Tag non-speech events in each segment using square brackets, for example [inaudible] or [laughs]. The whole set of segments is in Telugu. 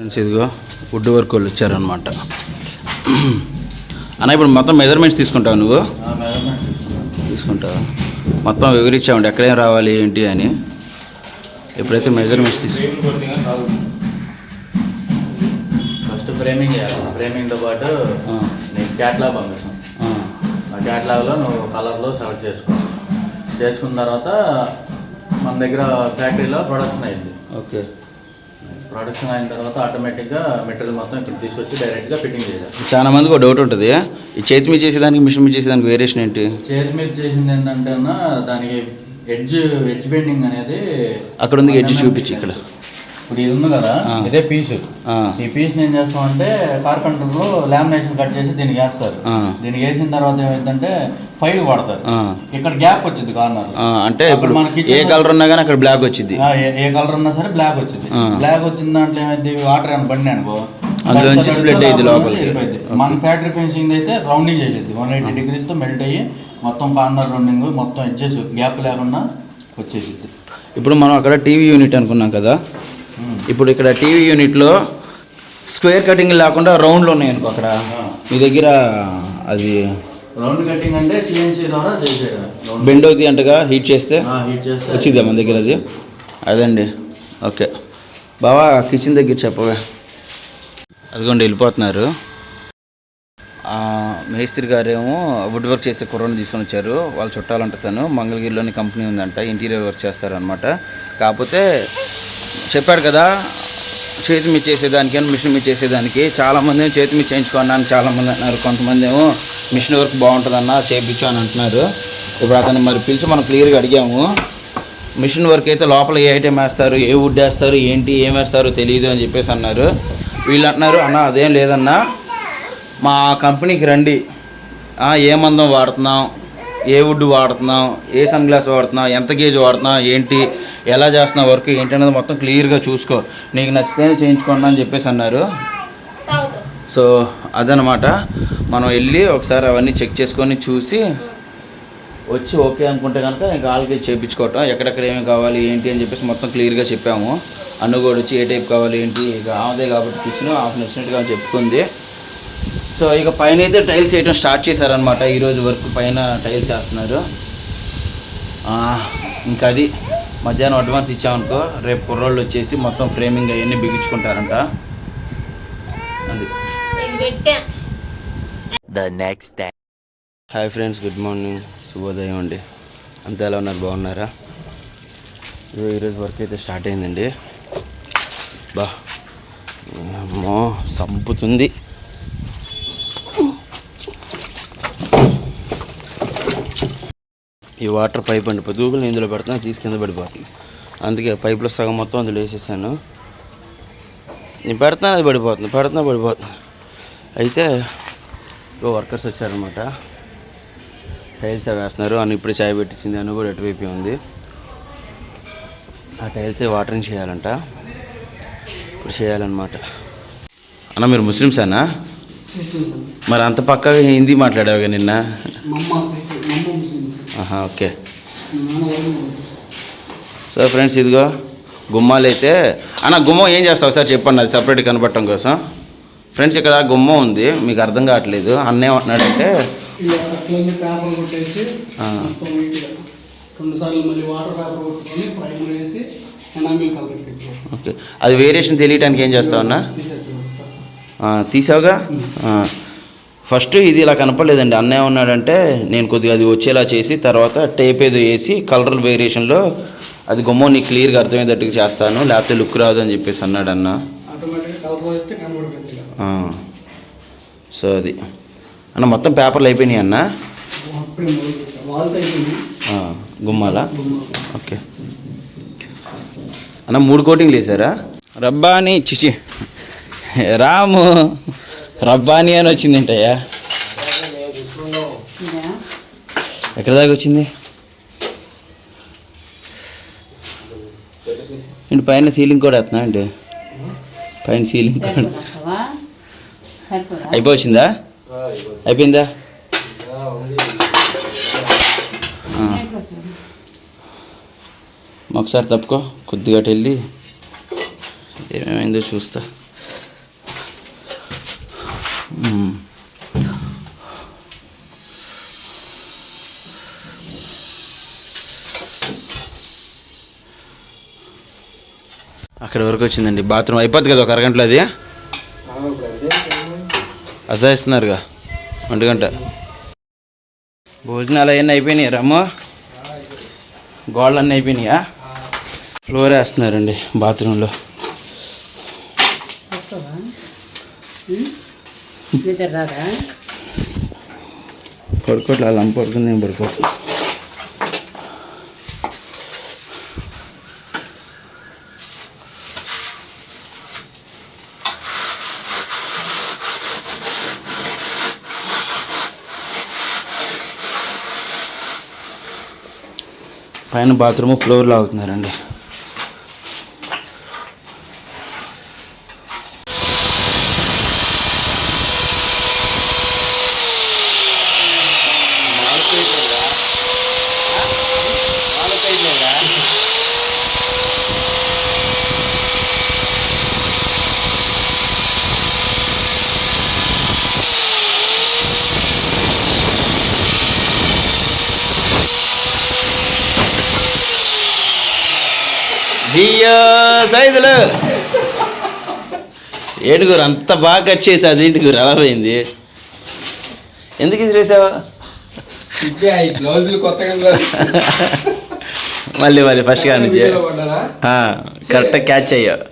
ఫ్రెండ్స్ ఇదిగో వుడ్ వర్క్ వాళ్ళు వచ్చారనమాట అన్న ఇప్పుడు మొత్తం మెజర్మెంట్స్ తీసుకుంటావు నువ్వు? తీసుకుంటావు? మొత్తం వివరించామండి ఎక్కడేం రావాలి ఏంటి అని. ఎప్పుడైతే మెజర్మెంట్స్ తీసుకు ఫస్ట్ ఫ్రేమింగ్ చేయాలి. ఫ్రేమింగ్తో పాటు నీకు క్యాట్లాగ్ పంపిస్తాం. ఆ, ఆ క్యాట్లాగ్లో నువ్వు కలర్లో సెలెక్ట్ చేసుకో. చేసుకున్న తర్వాత మన దగ్గర ఫ్యాక్టరీలో ప్రొడక్షన్ అయింది. ఓకే. ప్రొడక్షన్ అయిన తర్వాత ఆటోమేటిక్గా మెటీరియల్ మొత్తం ఇక్కడ తీసుకొచ్చి డైరెక్ట్గా ఫిట్టింగ్ చేయాలి చాలా మందికి ఒక డౌట్ ఉంటుంది. ఈ చేతి మీద చేసేదానికి మిషన్ మీద చేసేదానికి వేరియేషన్ ఏంటి? చేతి మీద చేసింది ఏంటంటే అన్న దానికి ఎడ్జ్ ఎడ్జ్ బెండింగ్ అనేది అక్కడ ఉంది ఎడ్జ్ చూపించి ఇక్కడ. ఇప్పుడు ఇది ఉంది కదా. ఇదే పీసు ఈ పీస్ ఏం చేస్తాం అంటే కార్పెంటర్లో లామినేషన్ కట్ చేసి దీనికి వేస్తారు. దీనికి వేసిన తర్వాత ఏమైందంటే ఫైల్ వాడతారు. ఆ, ఇక్కడ గ్యాప్ వచ్చింది కార్నర్ అంటే ఇప్పుడు ఏ కలర్ ఉన్నా కానీ అక్కడ బ్లాక్ వచ్చింది. ఏ కలర్ ఉన్నా సరే బ్లాక్ వచ్చింది. బ్లాక్ వచ్చిన దాంట్లో ఏమైంది? వాటర్ ఏమైనా పడినా అనుకో. అందులోంచి లోపలికి. మన ఫ్యాక్టరీ ఫినిషింగ్ అయితే రౌండింగ్ చేసేది. వన్ ఎయిటీ డిగ్రీస్తో మెల్ట్ అయ్యి మొత్తం కార్నర్ రౌండింగ్ మొత్తం ఎడ్జెస్ గ్యాప్ లేకుండా వచ్చేసిద్ది. ఇప్పుడు మనం అక్కడ టీవీ యూనిట్ అనుకున్నాం కదా. ఇప్పుడు ఇక్కడ టీవీ యూనిట్లో స్క్వేర్ కటింగ్ లేకుండా రౌండ్లు ఉన్నాయి అనుకో అక్కడ. మీ దగ్గర అది రౌండ్ కటింగ్ అంటే సిఎన్సీ ద్వారా చేసేది రౌండ్ బెండ్ అవుతాయి అంటగా హీట్ చేస్తే హీట్ చేస్తే వచ్చిందా మన దగ్గర అది? అదండి. ఓకే. బావా కిచెన్ దగ్గర చెప్పవే. అదిగోండి వెళ్ళిపోతున్నారు. మేస్త్రి గారేమో వుడ్ వర్క్ చేసే కుర్రని తీసుకొని వచ్చారు. వాళ్ళు చుట్టాలంట తను. మంగళగిరిలోని కంపెనీ ఉందంట. ఇంటీరియర్ వర్క్ చేస్తారనమాట కాకపోతే చెప్పాడు కదా చేతి మీద చేసేదానికి అని మిషన్ మీద చేసేదానికి. చాలామంది చేతి మీద చేయించుకున్నాను చాలామంది అన్నారు. కొంతమంది ఏమో మిషన్ వర్క్ బాగుంటుందన్న చేయించు అని అంటున్నారు. ఇప్పుడు అతను మరి పిలిచి మనం క్లియర్గా అడిగాము. మిషన్ వర్క్ అయితే లోపల ఏ ఐటెం వేస్తారు ఏ వుడ్ వేస్తారు ఏంటి ఏం వేస్తారో తెలియదు అని చెప్పేసి అన్నారు. వీళ్ళు అంటున్నారు అన్న అదేం లేదన్నా మా కంపెనీకి రండి. ఏ మందం వాడుతున్నాం ఏ వుడ్ వాడుతున్నాం ఏ సన్ గ్లాస్ వాడుతున్నాం ఎంత గేజ్ వాడుతున్నాం ఏంటి ఎలా చేస్తున్నాం వర్క్ ఏంటి అనేది మొత్తం క్లియర్గా చూసుకో. నీకు నచ్చితేనే చేయించుకోండి అని చెప్పేసి అన్నారు. సో అదనమాట మనం వెళ్ళి ఒకసారి అవన్నీ చెక్ చేసుకొని చూసి వచ్చి ఓకే అనుకుంటే కనుక ఇంకా వాళ్ళకి చేయించుకోవటం ఎక్కడెక్కడ ఏమి కావాలి ఏంటి అని చెప్పేసి మొత్తం క్లియర్గా చెప్పాము. అన్ను కూడా వచ్చి ఏ టైప్ కావాలి ఏంటి ఇక ఆమెదే కాబట్టి కిచెన్ ఆమె నచ్చినట్టుగా చెప్పుకుంది. సో ఇక పైన అయితే టైల్స్ వేయడం స్టార్ట్ చేశారనమాట ఈరోజు వరకు పైన టైల్స్ వేస్తున్నారు. ఆ, ఇంకా అది మధ్యాహ్నం అడ్వాన్స్ ఇచ్చామనుకో రేపు కుర్రోళ్ళు వచ్చేసి మొత్తం ఫ్రేమింగ్ అవన్నీ బిగించుకుంటారంట. అది. హాయ్ ఫ్రెండ్స్ గుడ్ మార్నింగ్ శుభోదయం అండి. అంతా ఎలా ఉన్నారు? బాగున్నారా? ఈరోజు వర్క్ అయితే స్టార్ట్ అయిందండి. బా అమ్మో సంపుతుంది. ఈ వాటర్ పైప్ అండి. పొద్దుగులు ఇందులో పెడతాను తీసి కింద పడిపోతుంది. అందుకే పైపులో సగం మొత్తం అందులో వేసేసాను. నేను పెడతాను అది పడిపోతుంది. పెడుతున్నా పడిపోతుంది. అయితే వర్కర్స్ వచ్చారనమాట టైల్స్ వేస్తున్నారు. అని ఇప్పుడు చాయ్ పెట్టించింది. అని కూడా ఎటువైపు ఉంది. ఆ టైల్స్ వాటరింగ్ చేయాలంట. ఇప్పుడు చేయాలన్నమాట. అన్న మీరు ముస్లిమ్సేనా మరి అంత పక్కగా హిందీ మాట్లాడావుగా నిన్న? ఓకే. సో ఫ్రెండ్స్ ఇదిగో గుమ్మాలు అయితే అన్న గుమ్మం ఏం చేస్తావు సార్? చెప్పండి అది సపరేట్ కనపడటం కోసం. ఫ్రెండ్స్ ఇక్కడ గుమ్మం ఉంది. మీకు అర్థం కావట్లేదు. అన్న ఏమంటున్నాడంటే ఓకే. అది వేరియేషన్ తెలియటానికి ఏం చేస్తావు అన్న? తీసావుగా. ఫస్ట్ ఇది ఇలా కనపడలేదండి. అన్న ఏమన్నాడంటే నేను కొద్దిగా అది వచ్చేలా చేసి తర్వాత టేప్ ఏదో వేసి కలర్ వేరియేషన్లో అది గుమ్మం నీకు క్లియర్గా అర్థమయ్యేటట్టుగా చేస్తాను లేకపోతే లుక్ రాదు అని చెప్పేసి అన్నాడు అన్న. సో అది. అన్న మొత్తం పేపర్లు అయిపోయినాయి అన్న? గుమ్మాలా? ఓకే. అన్న మూడు కోటింగ్లు వేసారా రబ్బాని చిచి రాము. రబ్బాని అని వచ్చిందేంటయ్యా. ఎక్కడ దాకా వచ్చింది? ఏంటి పైన సీలింగ్ కూడా వేస్తున్నా అండి పైన సీలింగ్ కూడా అయిపోవచ్చిందా? అయిపోయిందా? ఒకసారి తప్పుకో కొద్దిగా వెళ్ళి ఏమేమైందో చూస్తా. అక్కడి వరకు వచ్చిందండి. బాత్రూమ్ అయిపోద్ది కదా ఒక అరగంటలో అది? అసహిస్తున్నారుగా ఒంటి గంట. భోజనాలు అవన్నీ అయిపోయినాయి రమ్ము? గోళ్ళన్నీ అయిపోయినాయా? ఫ్లోర్ వేస్తున్నారండి బాత్రూంలో. పడుకోవట్లే అలా పడుకుని నేను పడుకో పైన బాత్రూమ్ ఫ్లోర్ లాగుతున్నారండి. జియో సైదులు. ఏడుగురు అంత బాగా కట్ చేసి అది ఏడుగురు ఎలా పోయింది ఎందుకు ఇసిరేసావా మళ్ళీ మళ్ళీ ఫస్ట్ కాడి నుంచి. కరెక్ట్గా క్యాచ్ అయ్యావు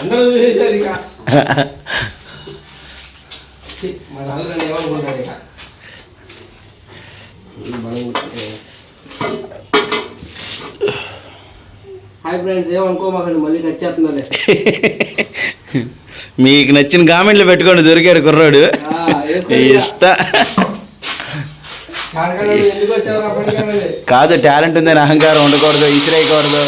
అందరూ చూసేసారు ఇక. [laughs] ఛీ, మన హాయ్ ఫ్రెండ్స్ ఏమనుకోమాకండి మళ్ళీ వచ్చేస్తున్నారే [laughs] మీకు నచ్చిన కామెంట్లు పెట్టుకోండి దొరికాడు కుర్రాడు. ఇష్ట. కాదు టాలెంట్ ఉందని అహంకారం ఉండకూడదు ఇసిరేయకూడదు.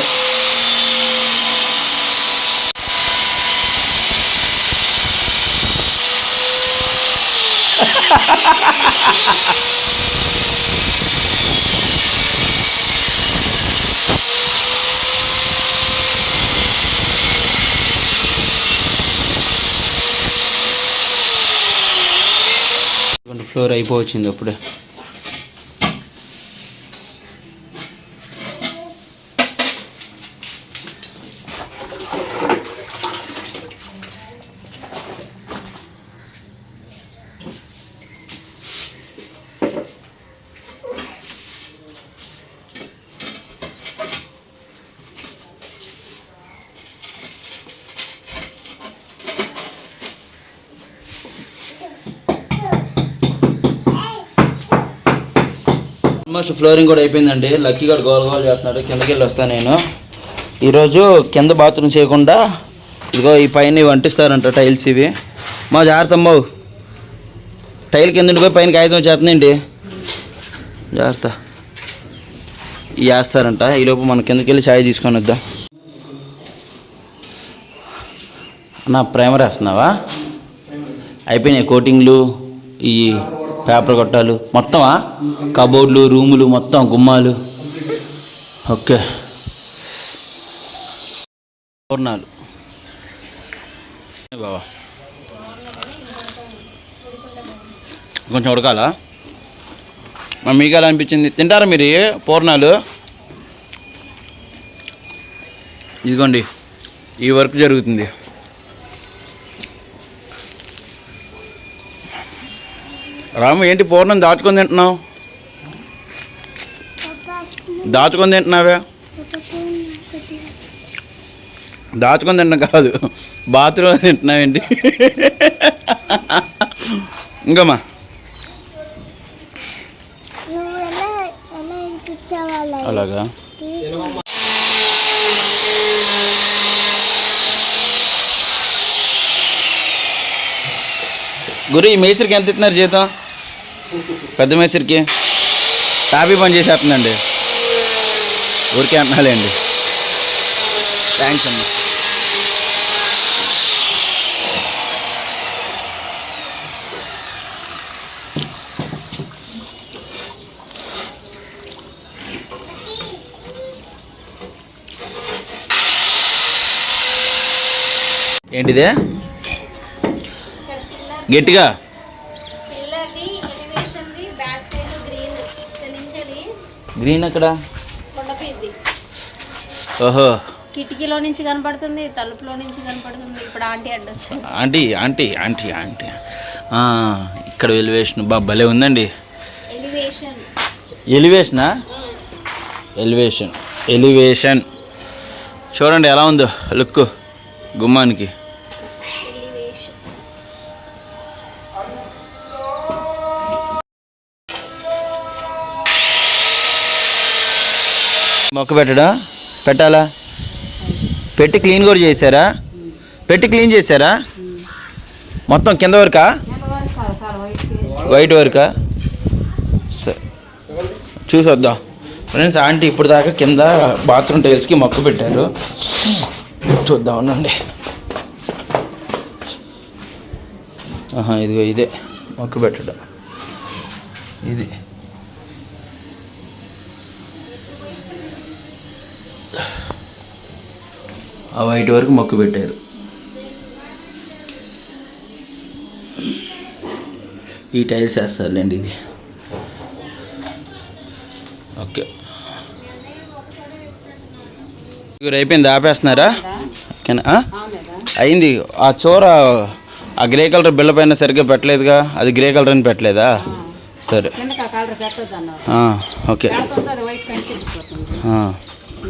[laughs] ఫ్లోర్ అయిపోవచ్చింది అప్పుడే. ఆల్మోస్ట్ ఫ్లోరింగ్ కూడా అయిపోయిందండి. లక్కీ గారు గోల్ గోల్ చేస్తున్నాడు కిందకి వెళ్ళి వస్తాను నేను. ఈరోజు కింద బాత్రూమ్ చేయకుండా ఇదిగో ఈ పైన వంటిస్తారంట టైల్స్ ఇవి. మా జాగ్రత్త అమ్మవు టైల్ కింద ఉండిపోయి పైన కాగితం చేస్తుందండి జాగ్రత్త. వేస్తారంట. ఈలోపు మన కిందకి వెళ్ళి ఛాయ్ తీసుకొని వద్దాం. నా ప్రైమర్ వేస్తున్నావా? అయిపోయినాయి కోటింగ్లు. ఈ పేపర్ కొట్టాలు. మొత్తమా? కబోర్డ్లు రూములు మొత్తం గుమ్మాలు. ఓకే. పూర్ణాలు బాబా కొంచెం ఉడకాలా? మీకు ఎలా అనిపించింది తింటారా మీరు పూర్ణాలు? ఇదిగోండి ఈ వర్క్ జరుగుతుంది. రాము ఏంటి పూర్ణం దాచుకొని తింటున్నావు? దాచుకొని తింటున్నావే? దాచుకొని తింటున్నా కాదు బాత్రూమ్ తింటున్నావేంటి ఇంకమ్మా. అలాగా? గురు ఈ మేస్త్రికి ఎంత ఇస్తున్నారు జీతం? పెద్ద మేస్త్రికి టాపీ పని చేసేస్తుందండి ఊరికే అంటున్నాలేండి. థ్యాంక్స్ అండి ఏంటిదే? గట్టిగా? గ్రీన్ అక్కడ ఓహో. కిటికీలో నుంచి కనపడుతుంది తలుపులో నుంచి కనపడుతుంది. ఇప్పుడు ఆంటీ అడ్డొచ్చు ఆంటీ ఆంటీ ఆంటీ ఆంటీ. ఆ, ఇక్కడ ఎలివేషన్ బా భలే ఉందండి. ఎలివేషన్. ఎలివేషనా? ఎలివేషన్. ఎలివేషన్. చూడండి ఎలా ఉందో లుక్ గుమ్మానికి. మొక్క పెట్టడా? పెట్టాలా? పెట్టి క్లీన్ కూడా చేశారా? పెట్టి క్లీన్ చేశారా? మొత్తం కింద వరకా? వైట్ వరకా? సరే చూసి వద్దాం ఫ్రెండ్స్ ఆంటీ ఇప్పుడు దాకా కింద బాత్రూమ్ టైల్స్కి మొక్క పెట్టారు. చూద్దాం ఉండండి. ఆహా ఇదిగో ఇదే. మొక్క పెట్టడం. ఇది. ఆ వైట్ వరకు మొక్కు పెట్టారు. ఈ టైల్స్ వేస్తారులేండి ఇది. ఓకే. ఇగురు అయిపోయింది ఆపేస్తున్నారా? ఓకేనా? అయింది. ఆ చోర ఆ గ్రే కలర్ బిల్ల పైన సరిగ్గా పెట్టలేదుగా? అది గ్రే కలర్ అని పెట్టలేదా? సరే. ఓకే.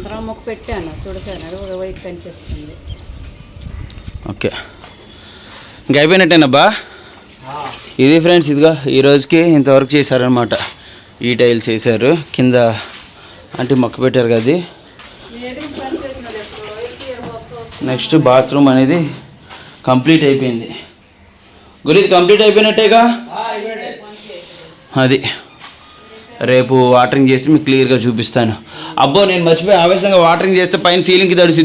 లేకపోతే అది వైట్ కనిపించిపోతుంది ఆ, ఇంతలో మొక్క పెట్టాను తుడిసాను అది వైట్ కనిపిస్తుంది. ఓకే. ఇంకా అయిపోయినట్టేనబ్బా? ఇది ఫ్రెండ్స్ ఇదిగా ఈ రోజుకి ఇంతవరకు చేశారనమాట ఈ టైల్స్ వేసారు కింద అంటే మొక్క పెట్టారు కదా అది. నెక్స్ట్ బాత్రూమ్ అనేది కంప్లీట్ అయిపోయింది. గురి కంప్లీట్ అయిపోయినట్టేగా? అది. రేపు వాటరింగ్ చేసి మీకు క్లియర్గా చూపిస్తాను. అబ్బో నేను మర్చిపోయి. ఆవేశంగా వాటరింగ్ చేస్తే పైన సీలింగ్కి తడిసి